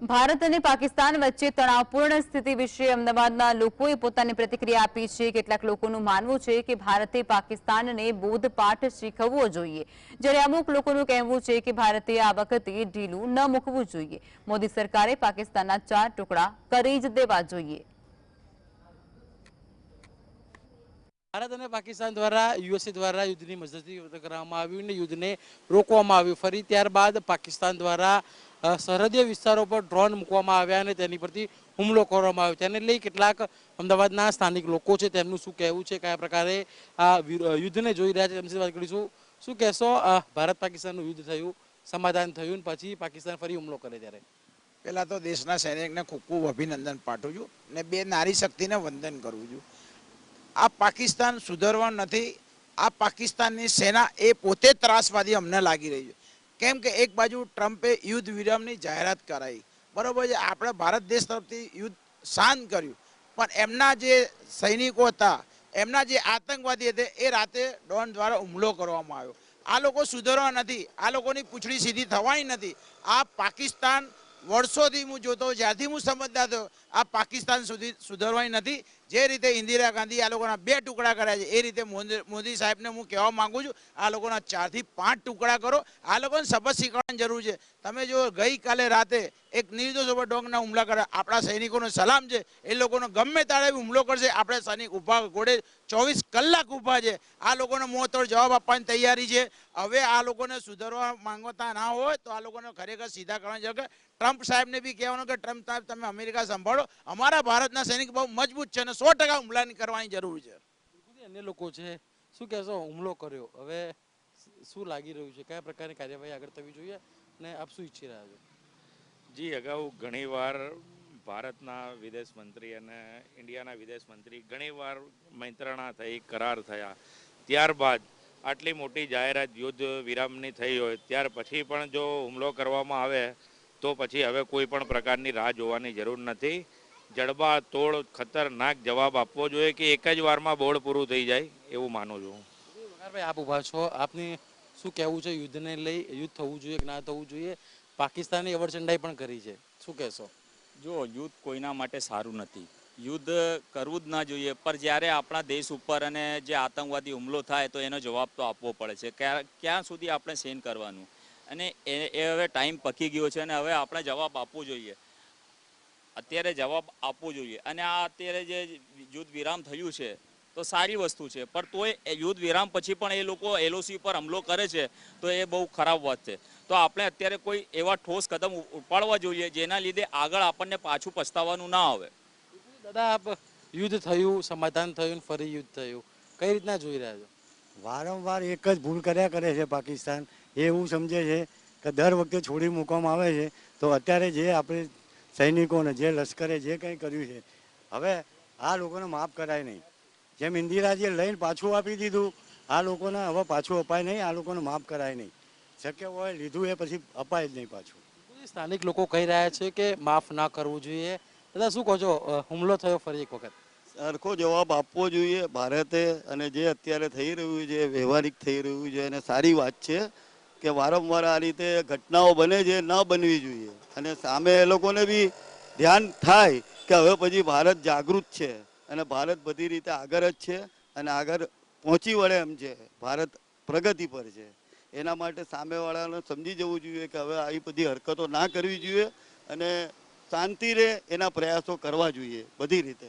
ભારત અને પાકિસ્તાન વચ્ચે તણાવપૂર્ણ સ્થિતિ વિશે અમદાવાદના લોકોએ પોતાની પ્રતિક્રિયા આપી છે. કેટલાક લોકોનું માનવું છે કે ભારતે પાકિસ્તાનને બોધપાઠ શીખવવો જોઈએ. જ્યારે અમુક લોકોનું કહેવું છે કે ભારતે આ વખતે ઢીલું ન મૂકવું જોઈએ. મોદી સરકારે પાકિસ્તાનના ચાર ટુકડા કરી જ દેવા જોઈએ. ભારત અને પાકિસ્તાન દ્વારા યુએસએ દ્વારા યુદ્ધની મજબૂતી કરવામાં આવ્યું અને યુદ્ધને રોકવામાં આવ્યું. ફરી ત્યારબાદ પાકિસ્તાન દ્વારા સરહદીય વિસ્તારો પર ડ્રોન મૂકવામાં આવ્યા અને તેની પરથી હુમલો કરવામાં આવ્યો. તેને લઈ કેટલાક અમદાવાદના સ્થાનિક લોકો છે, તેમનું શું કહેવું છે, કયા પ્રકારે આ યુદ્ધને જોઈ રહ્યા છે, તેમની વાત કરીશું. શું કહેશો? ભારત પાકિસ્તાનનું યુદ્ધ થયું, સમાધાન થયું ને પછી પાકિસ્તાન ફરી હુમલો કરે ત્યારે? પહેલાં તો દેશના સૈનિકને ખૂબ ખૂબ અભિનંદન પાઠવું છું અને બે નારી શક્તિને વંદન કરું છું. આ પાકિસ્તાન સુધરવા નથી. આ પાકિસ્તાનની સેના એ પોતે ત્રાસવાદી અમને લાગી રહી છે. કેમ કે એક બાજુ ટ્રમ્પે યુદ્ધ વિરામની જાહેરાત કરાવી બરોબર છે, આપણે ભારત દેશ તરફથી યુદ્ધ શાંત કર્યું. પણ એમના જે સૈનિકો હતા, એમના જે આતંકવાદી હતા, એ રાતે ડોન દ્વારા હુમલો કરવામાં આવ્યો. આ લોકો સુધરવા નથી. આ લોકોની પૂંછડી સીધી થવાની નથી. આ પાકિસ્તાન વર્ષોથી હું જોતો જ્યાંથી હું સમજદાર થયો, આ પાકિસ્તાન સુધી સુધરવાની નથી. જે રીતે ઇન્દિરા ગાંધી આ લોકોના બે ટુકડા કર્યા છે, એ રીતે મોદી સાહેબને હું કહેવા માંગુ છું, આ લોકોના ચારથી પાંચ ટુકડા કરો. આ લોકોને સબક શીખવાની જરૂર છે. તમે જો ગઈકાલે રાતે એક નિર્દોષ ઉપર ડોંગના હુમલા કરે. આપણા સૈનિકોનો સલામ છે. એ લોકોનો ગમે તારે હુમલો કરશે. આપણે સૈનિક ઊભા ઘોડે ચોવીસ કલાક ઊભા છે. આ લોકોને મોતોડ જવાબ આપવાની તૈયારી છે. હવે આ લોકોને સુધારવા માંગતા ના હોય તો આ લોકોને ખરેખર સીધા કરવાની જરૂર. ટ્રમ્પ સાહેબને બી કહેવાનું કે ટ્રમ્પ સાહેબ, તમે અમેરિકા સંભાળો. અમારા ભારતના સૈનિક બહુ મજબૂત છે અને સો ટકા હુમલાની કરવાની જરૂર છે. અન્ય લોકો છે. શું કહેશો? હુમલો કર્યો. હવે શું લાગી રહ્યું છે? કયા પ્રકારની કાર્યવાહી આગળ થવી જોઈએ? અને આપ શું ઈચ્છી રહ્યા છો? જી, અગાઉ ઘણીવાર ભારતના વિદેશ મંત્રી અને ઇન્ડિયાના વિદેશ મંત્રી ઘણીવાર મંત્રણા થઈ, કરાર થયા. ત્યારબાદ આટલી મોટી જાહેરાત યુદ્ધ વિરામની થઈ હોય, ત્યાર પછી પણ જો હુમલો કરવામાં આવે, તો પછી હવે કોઈ પણ પ્રકારની રાહ જોવાની જરૂર નથી. જડબા, તોડ, ખતરનાક જવાબ આપવો જોઈએ કે એક જ વારમાં બોર્ડ પૂરું થઈ જાય, એવું માનું છું વઘારભાઈ આપ ઊભા છો. આપની શું કહેવું છે? યુદ્ધને લઈ, યુદ્ધ થવું જોઈએ કે ના થવું જોઈએ? પાકિસ્તાને અવરચંડાઈ પણ કરી છે. શું કહેશો? જો, યુદ્ધ કોઈના માટે સારું નથી. યુદ્ધ કરવું જ ના જોઈએ પણ જ્યારે આપણા દેશ ઉપર અને જે આતંકવાદી હુમલો થાય, તો એનો જવાબ તો આપવો પડે છે. ક્યાં સુધી આપણે સહન કરવાનું? અને એ હવે ટાઈમ પકી ગયો છે અને હવે આપણે જવાબ આપવો જોઈએ. અત્યારે જવાબ આપવો જોઈએ. અને આ અત્યારે જે યુદ્ધ વિરામ થયું છે તો સારી વસ્તુ છે. પણ તોય યુદ્ધ વિરામ પછી પણ એ લોકો એલઓસી પર હુમલો કરે છે તો એ બહુ ખરાબ વાત છે. તો આપણે અત્યારે કોઈ એવા ઠોસ કદમ ઉપાડવા જોઈએ જેના લીધે આગળ આપણને પાછું પછતાવાનું ના આવે. દાદા આપ યુદ્ધ થયું સમાધાન થયું ફરી યુદ્ધ થયું. કઈ રીતના જોઈ રહ્યા છો? વારંવાર એક જ ભૂલ કર્યા કરે છે પાકિસ્તાન. એ એવું સમજે છે કે દર વખતે છોડી મૂકવામાં આવે છે. તો અત્યારે જે આપણે સૈનિકોને જે લશ્કરે જે કંઈ કર્યું છે હવે આ લોકોને માફ કરાય નહીં. જેમ ઇન્દિરાજીએ લઈને પાછું આપી દીધું આ લોકોને હવે પાછું અપાય નહીં આ લોકોને માફ કરાય નહીં. શક્ય હોય લીધું એ પછી અપાય જ નહીં પાછું. સ્થાનિક લોકો કહી રહ્યા છે કે માફ ના કરવું જોઈએ. દાદા શું કહો છો? હુમલો થયો ફરી એક વખત. સરખો જવાબ આપવો જોઈએ ભારતે અને જે અત્યારે થઈ રહ્યું છે વ્યવહારિક થઈ રહ્યું છે અને સારી વાત છે કે વારંવાર આ રીતે ઘટનાઓ બને છે ન બનવી જોઈએ. અને સામે એ લોકોને બી ધ્યાન થાય કે હવે પછી ભારત જાગૃત છે. અને ભારત બધી રીતે આગળ જ છે અને આગળ પહોંચી વળે એમ છે. ભારત પ્રગતિ પર છે. એના માટે સામેવાળાને સમજી જવું જોઈએ કે હવે આવી બધી હરકતો ના કરવી જોઈએ અને શાંતિ રહે એના પ્રયાસો કરવા જોઈએ બધી રીતે.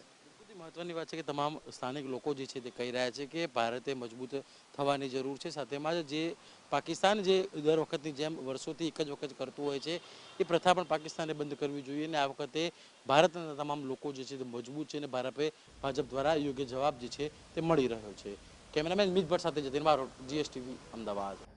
મહત્વની વાત છે કે તમામ સ્થાનિક લોકો જે છે તે કહી રહ્યા છે કે ભારતે મજબૂત થવાની જરૂર છે. સાથેમાં જ જે પાકિસ્તાન જે દર વખતની જેમ વર્ષોથી એક જ વખત કરતું હોય છે, એ પ્રથા પણ પાકિસ્તાને બંધ કરવી જોઈએ અને આ વખતે ભારતના તમામ લોકો જે છે તે મજબૂત છે અને ભારતે ભાજપ દ્વારા યોગ્ય જવાબ જે છે તે મળી રહ્યો છે. કેમેરામેન મિત ભટ્ટ સાથે જતીન બારોટ જીએસટીવી, અમદાવાદ.